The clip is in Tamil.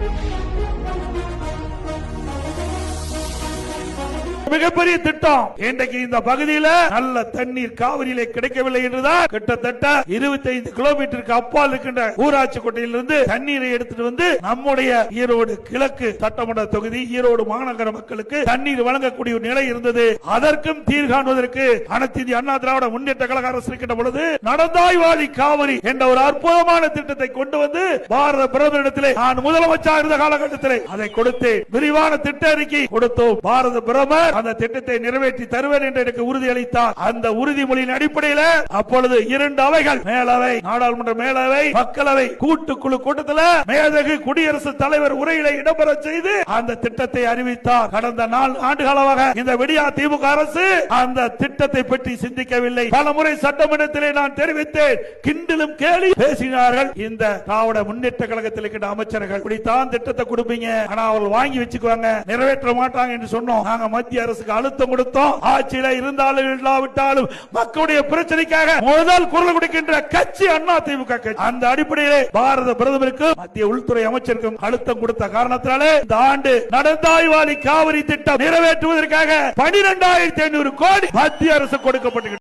Thank you. மிகப்பெரிய திட்டம். இன்றைக்கு இந்த பகுதியில நல்ல தண்ணீர் காவிரியிலே கிடைக்கவில்லை என்றுதான் கிட்டத்தட்ட 25 கிலோமீட்டருக்கு அப்பால் இருக்கின்ற ஊராட்சி கோட்டையிலிருந்து தண்ணீரை எடுத்துட்டு வந்து நம்முடைய ஈரோடு கிழக்கு சட்டமன்ற தொகுதி ஈரோடு மாநகர மக்களுக்கு தண்ணீர் வழங்கக்கூடிய ஒரு நிலை இருந்தது. அதற்கும் தீர்காணுவதற்கு அனைத்து இந்திய அண்ணா திராவிட முன்னேற்ற கழக அரசு இருக்கின்ற பொழுது நடந்தாய்வாடி காவிரி என்ற ஒரு அற்புதமான திட்டத்தை கொண்டு வந்து பாரத பிரதமரிடத்திலே நான் முதலமைச்சர் இருந்த காலகட்டத்திலே அதை கொடுத்து விரிவான திட்ட அறிக்கை கொடுத்தோம். பாரத பிரதமர் அந்த திட்டத்தை நிறைவேற்றி தருவேன் என்று எனக்கு உறுதி அளித்தார் அந்த உறுதிமொழியின் அடிப்படையில் அப்பொழுது இரண்டு அவைகள் மேலவை நாடாளுமன்ற மேலவை மக்களவை கூட்டுக்குழு கூட்டத்தில் மேதகு குடியரசுத் தலைவர் உரையில இடம்பெற செய்து அந்த திட்டத்தை அறிவித்தார். கடந்த நாலு ஆண்டு காலமாக இந்த விடியா திமுக அரசு அந்த திட்டத்தை பற்றி சிந்திக்கவில்லை. பல முறை சட்டமன்றத்திலே நான் தெரிவித்தேன். கிண்டலும் கேலி பேசினார்கள். இந்த திராவிட முன்னேற்ற கழகத்தில் இருக்கின்ற அமைச்சர்கள் இப்படித்தான் திட்டத்தை கொடுப்பீங்க. ஆனா அவர்கள் வாங்கி வச்சுக்குவாங்க நிறைவேற்ற மாட்டாங்க என்று சொன்னோம். நாங்க மத்திய அரசுக்கு அழுத்தம் கொடுத்தோம். ஆட்சியில இருந்தாலும் இல்லாவிட்டாலும் மக்களுடைய பிரச்சனைக்காக முதல் குரல் கொடுக்கின்ற கட்சி அண்ணா திமுக கட்சி. அந்த அடிப்படையிலே பாரத பிரதமருக்கு மத்திய உள்துறை அமைச்சருக்கும் அழுத்தம் கொடுத்த காரணத்தினாலே இந்த ஆண்டு நடந்தாய்வாளி காவிரி திட்டம் நிறைவேற்றுவதற்காக பனிரெண்டாயிரத்தி ஐநூறு கோடி மத்திய அரசு கொடுக்கப்பட்டு